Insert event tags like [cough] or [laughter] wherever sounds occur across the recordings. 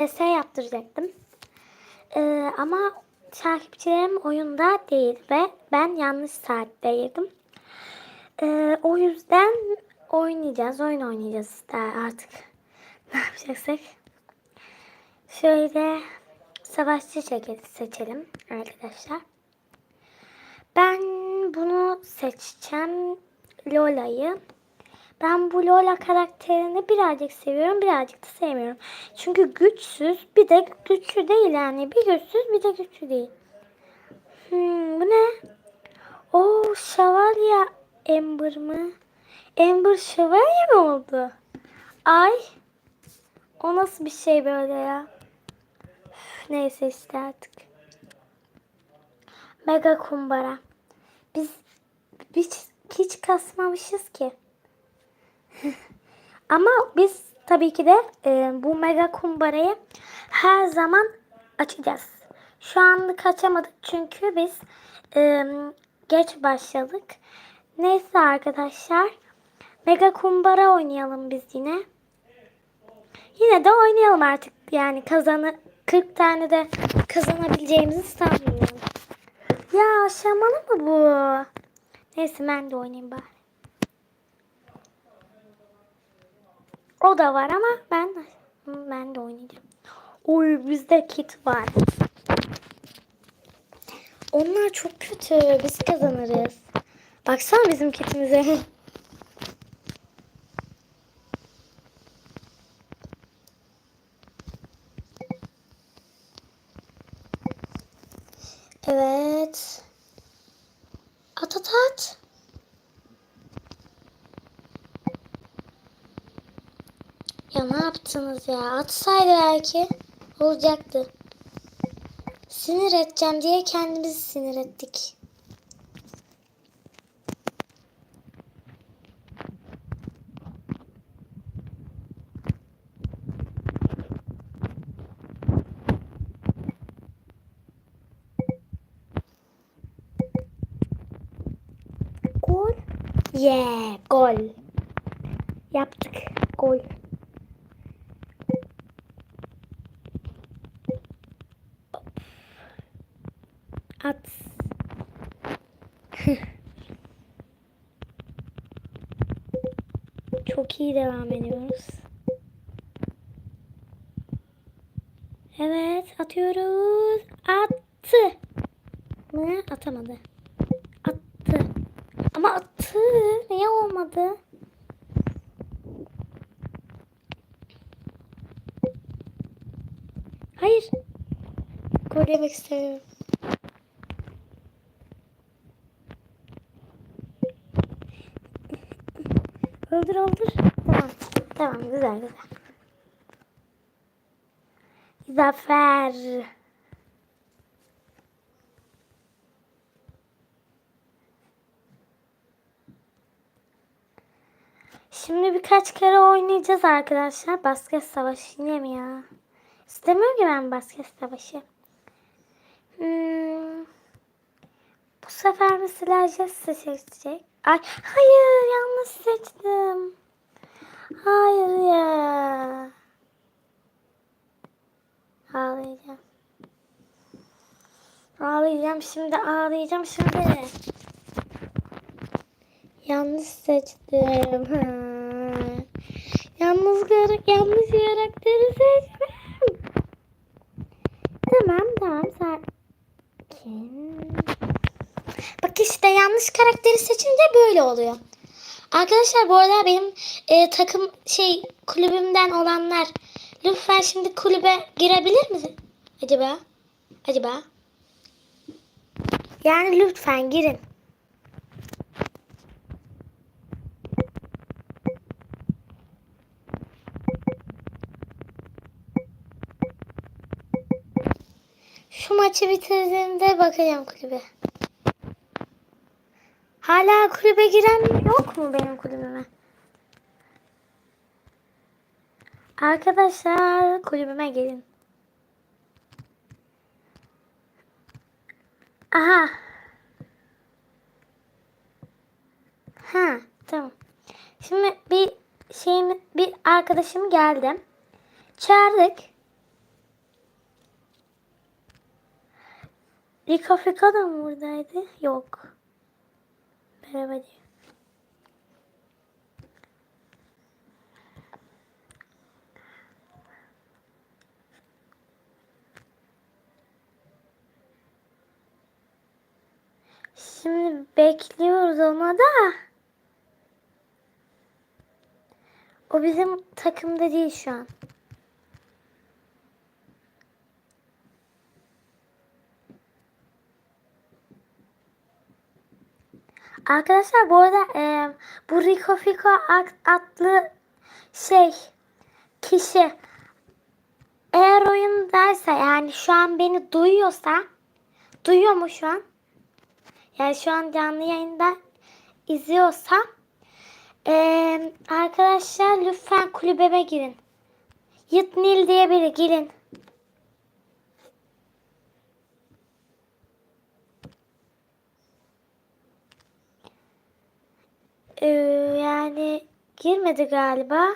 ES yaptıracaktım. Ee, ama takipçilerim oyunda değil ve ben yanlış saatteydim. Ee, o yüzden oynayacağız, oyun oynayacağız daha artık. [laughs] Ne yapacaksak. Şöyle savaşçı çeketi seçelim arkadaşlar. Ben bunu seçeceğim. Lola'yı. Ben bu Lola karakterini birazcık seviyorum, birazcık da sevmiyorum. Çünkü güçsüz, bir de güçlü değil yani. Bir güçsüz, bir de güçlü değil. Hmm, bu ne? O şövalye Ember mı? Ember şövalye mi oldu? Ay. O nasıl bir şey böyle ya? Üf, neyse işte artık. Mega kumbara. Biz biz hiç kasmamışız ki. Ama biz tabii ki de e, bu mega kumbarayı her zaman açacağız. Şu anlık açamadık çünkü biz e, geç başladık. Neyse arkadaşlar. Mega kumbara oynayalım biz yine. Yine de oynayalım artık. Yani kazanı 40 tane de kazanabileceğimizi sanmıyorum. Ya aşamalı mı bu? Neyse ben de oynayayım bari. O da var ama ben ben de oynayacağım. Oy bizde kit var. Onlar çok kötü. Biz kazanırız. Baksana bizim kitimize. [laughs] Evet. At at at. Ya ne yaptınız ya? Atsaydı belki olacaktı. Sinir edeceğim diye kendimizi sinir ettik. Gol. Yeah, gol. Yaptık. Gol. At. [laughs] Çok iyi devam ediyoruz. Evet atıyoruz. Attı. Mı? Atamadı. Attı. Ama attı. Niye olmadı? Hayır. Gol yemek istemiyorum. Öldür öldür. Tamam. Tamam güzel güzel. Zafer. Şimdi birkaç kere oynayacağız arkadaşlar. Basket savaşı yine mi ya? İstemiyorum ki ben basket savaşı. Hmm. Bu sefer mesela Jesse seçecek. Ay hayır yanlış seçtim. Hayır ya. Ağlayacağım. Ağlayacağım şimdi ağlayacağım şimdi. Yanlış seçtim. Ha. Yalnız kar- yanlış karakteri seçtim. Tamam tamam sakin. Bak işte yanlış karakteri seçince böyle oluyor. Arkadaşlar bu arada benim e, takım şey kulübümden olanlar lütfen şimdi kulübe girebilir misin? Acaba? Acaba? Yani lütfen girin. Şu maçı bitirdiğimde bakacağım kulübe. Hala kulübe giren yok mu benim kulübüme? Arkadaşlar kulübüme gelin. Aha. Ha tamam. Şimdi bir şeyim bir arkadaşım geldi. Çağırdık. Rico Fica'da mı buradaydı? Yok. Merhaba diyor. Şimdi bekliyoruz ona da. O bizim takımda değil şu an. Arkadaşlar bu arada e, bu Rico Fico ad- adlı şey kişi eğer oyundaysa yani şu an beni duyuyorsa duyuyor mu şu an? Yani şu an canlı yayında izliyorsa e, arkadaşlar lütfen kulübeme girin. Yitnil diye biri girin. Ee, yani girmedi galiba.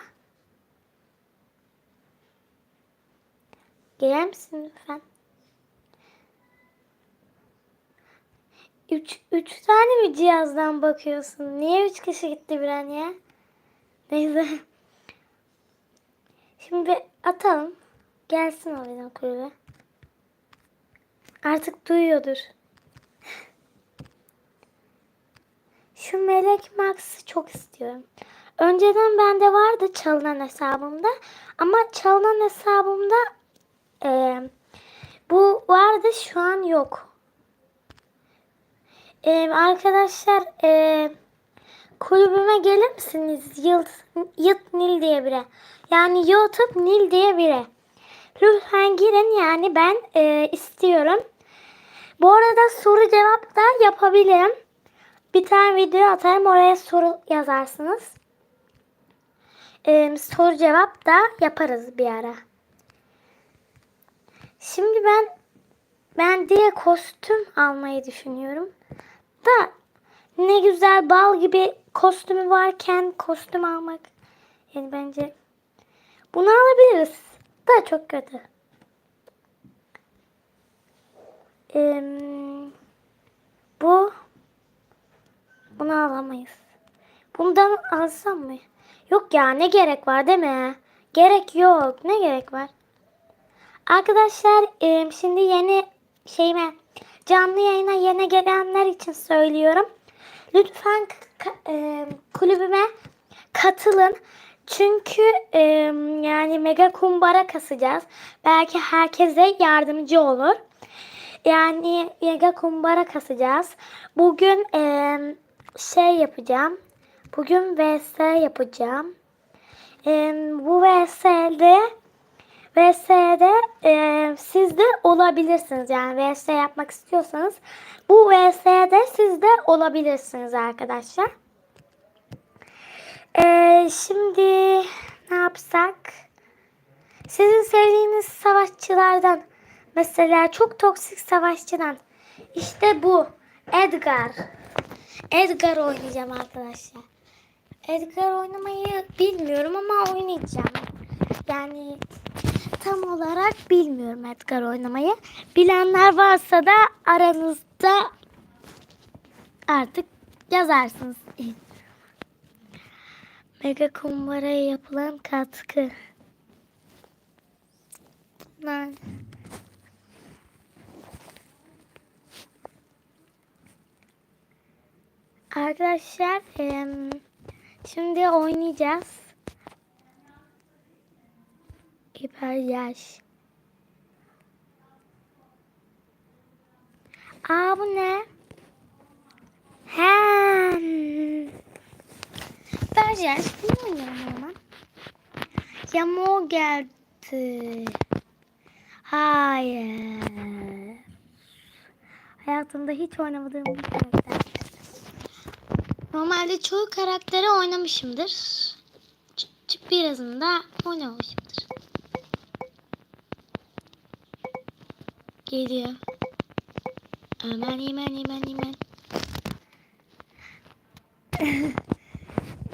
Gelir misin lütfen? Üç, üç tane mi cihazdan bakıyorsun? Niye üç kişi gitti bir an ya? Neyse. Şimdi atalım. Gelsin o bizim kulübe. Artık duyuyordur. Şu Melek Max'ı çok istiyorum. Önceden bende vardı çalınan hesabımda. Ama çalınan hesabımda e, bu vardı şu an yok. E, arkadaşlar e, kulübüme gelir misiniz? Yılt, Yılt Nil diye biri. Yani YouTube Nil diye biri. Lütfen girin yani ben e, istiyorum. Bu arada soru cevap da yapabilirim. Bir tane video atarım oraya soru yazarsınız. Ee, soru cevap da yaparız bir ara. Şimdi ben ben diye kostüm almayı düşünüyorum. Da ne güzel bal gibi kostümü varken kostüm almak yani bence bunu alabiliriz. Da çok kötü. Ee, bu bunu alamayız. Bundan alsam mı? Yok ya ne gerek var değil mi? Gerek yok. Ne gerek var? Arkadaşlar şimdi yeni şeyime canlı yayına yeni gelenler için söylüyorum. Lütfen kulübüme katılın. Çünkü yani mega kumbara kasacağız. Belki herkese yardımcı olur. Yani mega kumbara kasacağız. Bugün şey yapacağım. Bugün VS yapacağım. E, bu VS'de VS'de e, siz de olabilirsiniz. Yani VS yapmak istiyorsanız bu VS'de siz de olabilirsiniz arkadaşlar. E, şimdi ne yapsak? Sizin sevdiğiniz savaşçılardan mesela çok toksik savaşçıdan işte bu Edgar. Edgar oynayacağım arkadaşlar. Edgar oynamayı bilmiyorum ama oynayacağım. Yani tam olarak bilmiyorum Edgar oynamayı. Bilenler varsa da aranızda artık yazarsınız. Mega kumbaraya yapılan katkı. Lan. Arkadaşlar şimdi oynayacağız. Hiper yaş. Aa bu ne? Hem. Berjer bunu oynayalım o zaman. Yamo geldi. Hayır. Hayatımda hiç oynamadığım bir. Normalde çoğu karakteri oynamışımdır. Birazını da oynamamışımdır. Geliyor. Aman iman iman iman. [laughs]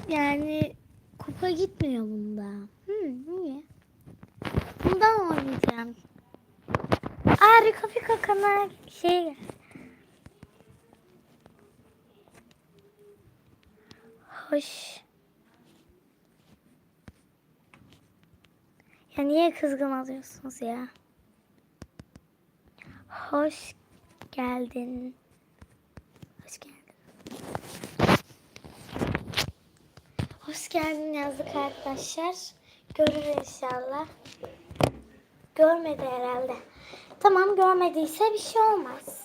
yani kupa gitmiyor bunda. Hmm, niye? Bundan oynayacağım. Aa Rika Fika kanal şey geldi. Hoş. Ya niye kızgın alıyorsunuz ya? Hoş geldin. Hoş geldin. Hoş geldin yazdık arkadaşlar. Görür inşallah. Görmedi herhalde. Tamam görmediyse bir şey olmaz.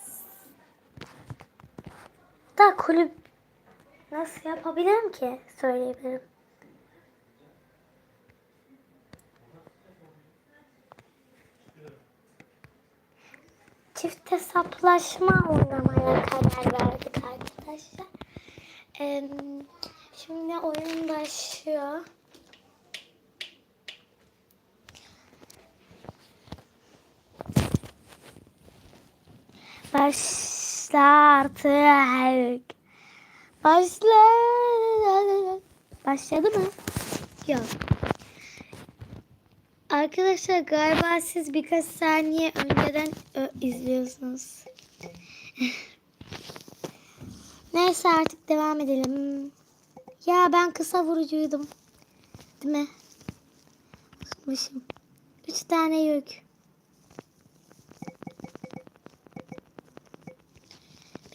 Da kulüp nasıl yapabilirim ki? Söyleyebilirim. Çift hesaplaşma oynamaya karar verdik arkadaşlar. Ee, şimdi oyun başlıyor. Başla artık. Başla. Başladı mı? Yok. Arkadaşlar galiba siz birkaç saniye önceden izliyorsunuz. [laughs] Neyse artık devam edelim. Ya ben kısa vurucuydum. Değil mi? Unutmuşum. Üç tane yük.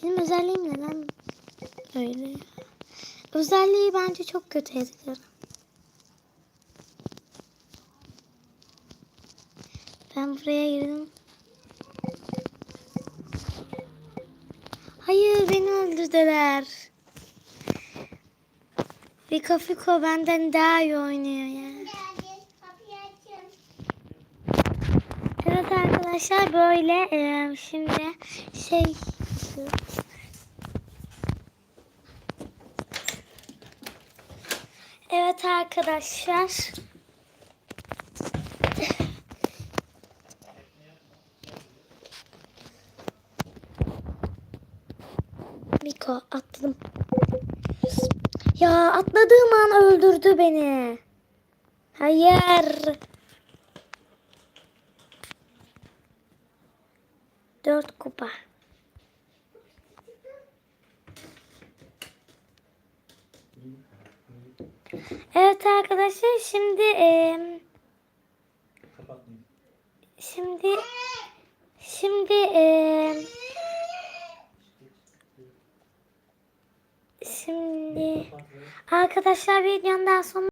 Benim özelliğim ne lan? Öyle. Özelliği bence çok kötü Edgar'ın. Ben buraya girdim. Hayır beni öldürdüler. Fiko Fiko benden daha iyi oynuyor ya. Evet arkadaşlar böyle e, şimdi şey Evet arkadaşlar. Miko atladım. Ya atladığım an öldürdü beni. Hayır. Dört kupa. Evet arkadaşlar şimdi Kapatmayayım. şimdi şimdi eee şimdi arkadaşlar videonun daha sonra